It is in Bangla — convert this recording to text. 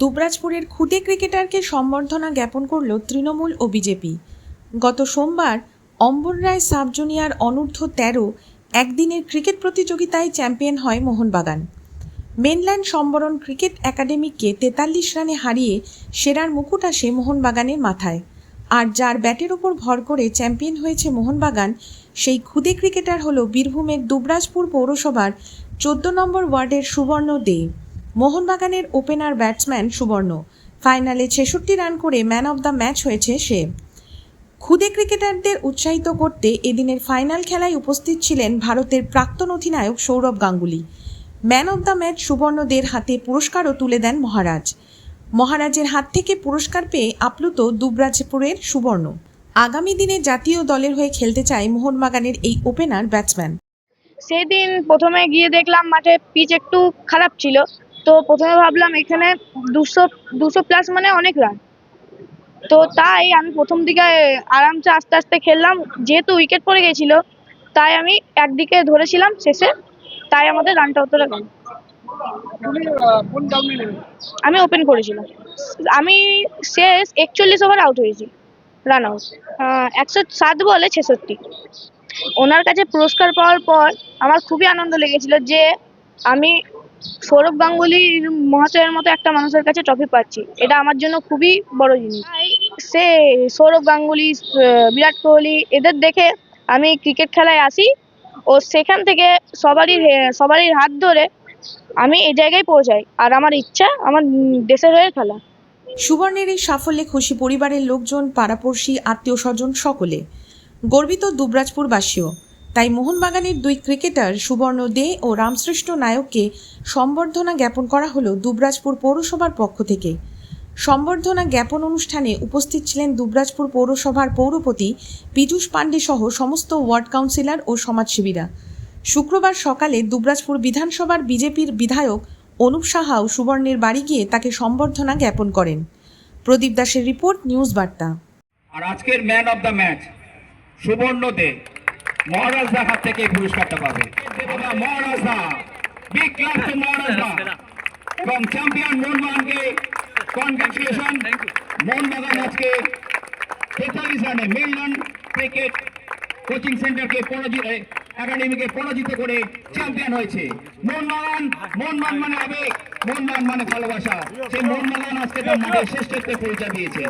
দুবরাজপুরের খুদে ক্রিকেটারকে সম্বর্ধনা জ্ঞাপন করল তৃণমূল ও বিজেপি। গত সোমবার অম্বর রায় সাব জুনিয়র অনূর্ধ্ব তেরো একদিনের ক্রিকেট প্রতিযোগিতায় চ্যাম্পিয়ন হয় মোহনবাগান। মেনল্যান্ড সম্বরণ ক্রিকেট একাডেমিকে তেতাল্লিশ রানে হারিয়ে সেরার মুকুট আসে মোহনবাগানের মাথায়। আর যার ব্যাটের ওপর ভর করে চ্যাম্পিয়ন হয়েছে মোহনবাগান, সেই খুদে ক্রিকেটার হল বীরভূমের দুবরাজপুর পৌরসভার চোদ্দ নম্বর ওয়ার্ডের সুবর্ণ দে। মোহনবাগানের ওপেনার ব্যাটসম্যান সুবর্ণ। ফাইনালে ছেষট্টি রান করে ম্যান অব দ্য ম্যাচ হয়েছে সে। খুদে ক্রিকেটারদের উৎসাহিত করতে এদিনের ফাইনাল খেলায় উপস্থিত ছিলেন ভারতের প্রাক্তন অধিনায়ক Sourav Ganguly. Man of the match সুবর্ণদের হাতে পুরস্কারও তুলে দেন মহারাজ। মহারাজের হাত থেকে পুরস্কার পেয়ে আপ্লুত দুবরাজপুরের সুবর্ণ। আগামী দিনে জাতীয় দলের হয়ে খেলতে চায় মোহনবাগানের এই ওপেনার ব্যাটসম্যান। সেদিন প্রথমে গিয়ে দেখলাম মাঠে পিচ একটু খারাপ ছিল। তো প্রথমে ভাবলাম এখানে দুশো দুশো প্লাস মানে অনেক রান তো তাই আমি প্রথম দিকে আরামসে আস্তে আস্তে খেললাম। যেহেতু উইকেট পড়ে গেছিল, তাই আমি একদিকে ধরেছিলাম শেষে, তাই আমাদের রানটা অতটা গেল আমি ওপেন করেছিলাম। আমি শেষ একচল্লিশ ওভার আউট হয়েছি রান আউট একশো সাত বলে ছেষট্টি। ওনার কাছে পুরস্কার পাওয়ার পর আমার খুবই আনন্দ লেগেছিল যে আমি সৌরভ গাঙ্গুলি মহাশয়ের মতো একটা মানুষের কাছে ট্রফি পাচ্ছি। এটা আমার জন্য খুবই বড় জিনিস। সে সৌরভ গাঙ্গুলি আহ, বিরাট কোহলি এদের দেখে আমি ক্রিকেট খেলায় আসি। ও সেখান থেকে সবারই সবারই হাত ধরে আমি এই জায়গায় পৌঁছাই। আর আমার ইচ্ছা আমার দেশের হয়ে খেলা। সুবর্ণের এই সাফল্যে খুশি পরিবারের লোকজন পাড়াপড়শি আত্মীয় স্বজন সকলে। গর্বিত দুবরাজপুরবাসীও। তাই মোহনবাগানের দুই ক্রিকেটার সুবর্ণ দে ও রামশ্রেষ্ঠ নায়ককে সম্বর্ধনা জ্ঞাপন করা হলো দুবরাজপুর পৌরসভার পক্ষ থেকে। সম্বর্ধনা জ্ঞাপন অনুষ্ঠানে উপস্থিত ছিলেন দুবরাজপুর পৌরসভার পৌরপতি পীযূষ পাণ্ডে সহ সমস্ত ওয়ার্ড কাউন্সিলর ও সমাজসেবীরা। শুক্রবার সকালে দুবরাজপুর বিধানসভার বিজেপির বিধায়ক অনুপ সাহাও সুবর্ণের বাড়ি গিয়ে তাকে সম্বর্ধনা জ্ঞাপন করেন। প্রদীপ দাসের রিপোর্ট, নিউজ বার্তা। আর আজকের ম্যান অফ দ্য ম্যাচ, সুবর্ণ দে। মহারাজ দা হাত থেকে এই পুরস্কারটা পাবে। আমরা মহারাজ দা বিগ ক্লাস টু মহারাজ দা এবং চ্যাম্পিয়ন মোহনবাগানকে কনগ্রাচুলেশন মোহনবাগান আজকে তেতাল্লিশ রানে মিলন ক্রিকেট কোচিং সেন্টারকে পরাজিত একাডেমিকে পরাজিত করে চ্যাম্পিয়ন হয়েছে। মোহনবাগান মোহনবাগান মানে আবেগ মোহনবাগান মানে ভালোবাসা। সেই মোহনবাগান আজকে তার মাঠে শ্রেষ্ঠত্বের পরিচয় দিয়েছে।